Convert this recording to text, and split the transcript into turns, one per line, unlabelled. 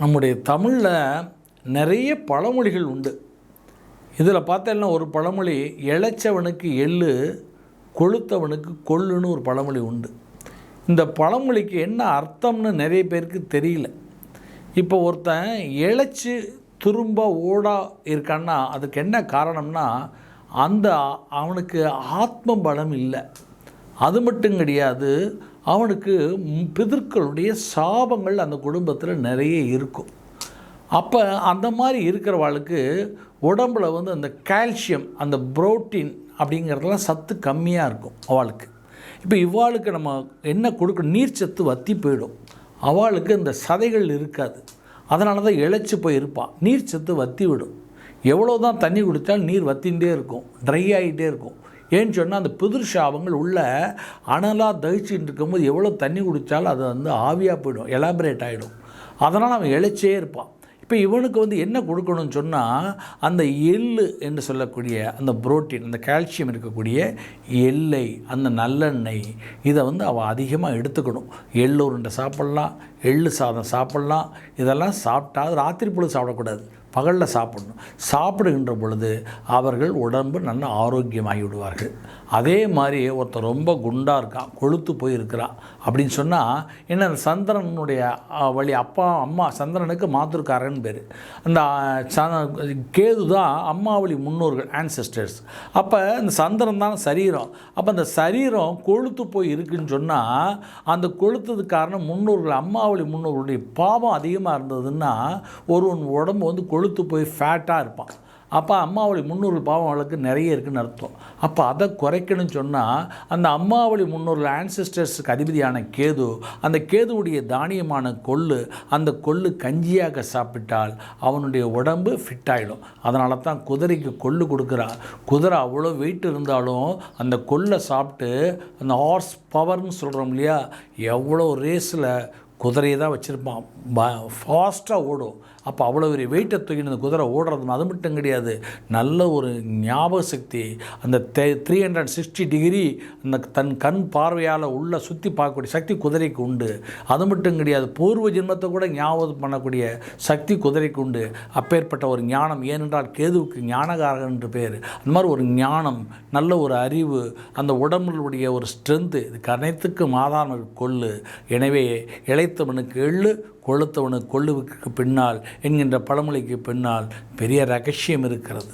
நம்முடைய தமிழில் நிறைய பழமொழிகள் உண்டு. இதில் பார்த்தேன்னா ஒரு பழமொழி இழைச்சவனுக்கு எள்ளு கொளுத்தவனுக்கு கொள்ளுன்னு ஒரு பழமொழி உண்டு. இந்த பழமொழிக்கு என்ன அர்த்தம்னு நிறைய பேருக்கு தெரியல. இப்போ ஒருத்தன் இழைச்சி திரும்ப ஓடா இருக்கான்னா அதுக்கு என்ன காரணம்னா அந்த அவனுக்கு ஆத்ம பலம் இல்லை. அது மட்டும் கிடையாது அவனுக்கு ம் பிதர்களுடைய சாபங்கள் அந்த குடும்பத்தில் நிறைய இருக்கும். அப்போ அந்த மாதிரி இருக்கிறவாளுக்கு உடம்பில் வந்து அந்த கால்சியம் அந்த புரோட்டீன் அப்படிங்கிறதெல்லாம் சத்து கம்மியாக இருக்கும் அவளுக்கு. இப்போ இவாளுக்கு நம்ம என்ன கொடுக்கணும்? நீர் சத்து வத்தி போயிடும். அவளுக்கு இந்த சதைகள் இருக்காது. அதனால தான் இழைச்சி போய் இருப்பாள் நீர் சத்து வத்தி விடும். எவ்வளோ தான் தண்ணி குடித்தாலும் நீர் வத்தின்ண்டே இருக்கும். ட்ரை ஆகிட்டே இருக்கும். ஏன்னு சொன்னால் அந்த புதிர் சாபங்கள் உள்ள அனலாக தகிச்சுட்டு இருக்கும்போது எவ்வளோ தண்ணி குடித்தாலும் அது வந்து ஆவியாக போயிடும் எலாபரேட் ஆகிடும் அதனால் அவன் இழைச்சே இருப்பான். இப்போ இவனுக்கு வந்து என்ன கொடுக்கணும்னு சொன்னால் அந்த எள்ளு என்று சொல்லக்கூடிய அந்த புரோட்டீன் அந்த கால்சியம் இருக்கக்கூடிய எல்லை அந்த நல்லெண்ணெய் இதை வந்து அவள் அதிகமாக எடுத்துக்கணும். எள்ளு உருண்டை சாப்பிட்லாம் எள்ளு சாதம் சாப்பிட்லாம் இதெல்லாம் சாப்பிட்டா ராத்திரி பொழுது சாப்பிடக்கூடாது. பகலில் சாப்பிடணும். சாப்பிடுகின்ற பொழுது அவர்கள் உடம்பு நல்ல ஆரோக்கியமாகி விடுவார்கள் அதே மாதிரி ஒருத்தர் ரொம்ப குண்டாக இருக்கான் கொழுத்து போய் இருக்கிறான் அப்படின்னு சொன்னால் என்ன அந்த சந்திரனுடைய வழி அப்பா அம்மா சந்திரனுக்கு மாத்திருக்காரன்னு பேர். அந்த கேது தான் அம்மாவளி முன்னோர்கள் ஆன்சஸ்டர்ஸ் அப்போ இந்த சந்திரன் தான் சரீரம். அப்போ அந்த சரீரம் கொழுத்து போய் இருக்குன்னு சொன்னால் அந்த கொழுத்ததுக்கு காரணம் முன்னோர்கள் அம்மாவளி முன்னோர்களுடைய பாவம் அதிகமாக இருந்ததுன்னா ஒருவன் உடம்பு வந்து கொழு கொழுத்து போய் ஃபேட்டாக இருப்பான். அப்போ அம்மாவளி முன்னூறு பாவம் அவளுக்கு நிறைய இருக்குன்னு அர்த்தம். அப்போ அதை குறைக்கணும்னு சொன்னால் அந்த அம்மாவளி முன்னூறு ஆன்சிஸ்டர்ஸுக்கு அதிபதியான கேது அந்த கேதுவுடைய தானியமான கொள்ளு அந்த கொள்ளு கஞ்சியாக சாப்பிட்டால் அவனுடைய உடம்பு ஃபிட் ஆகிடும் அதனால தான் குதிரைக்கு கொள்ளு கொடுக்குறா குதிரை அவ்வளோ வெயிட் இருந்தாலும் அந்த கொல்லை சாப்பிட்டு அந்த ஹார்ஸ் பவர்னு சொல்கிறோம் இல்லையா எவ்வளோ ரேஸில் குதிரையை தான் வச்சுருப்பான். ஃபாஸ்ட்டாக ஓடும். அப்போ அவ்வளோ பெரிய வெயிட்டை தூக்கின அந்த குதிரை ஓடுறது அது மட்டும் கிடையாது. நல்ல ஒரு ஞாபக சக்தி. அந்த the three hundred sixty degree அந்த தன் கண் பார்வையால் உள்ள சுற்றி பார்க்கக்கூடிய சக்தி குதிரைக்கு உண்டு. அது மட்டும் கிடையாது பூர்வ ஜென்மத்தை கூட ஞாபகம் பண்ணக்கூடிய சக்தி குதிரைக்கு உண்டு. அப்பேற்பட்ட ஒரு ஞானம் ஏனென்றால் கேதுவுக்கு ஞானகாரகன் என்று பேர். அந்த மாதிரி ஒரு ஞானம் நல்ல ஒரு அறிவு அந்த உடம்புடைய ஒரு ஸ்ட்ரென்த்து இதுக்கு அனைத்துக்கும் ஆதாரம் கொள்ளு. எனவே இழைத்தவனுக்கு எள்ளு கொளுத்தவனுக்கு கொள்ளுவுக்கு பின்னால் என்கின்ற பழமொழிக்கு பின்னால் பெரிய ரகசியம் இருக்கிறது.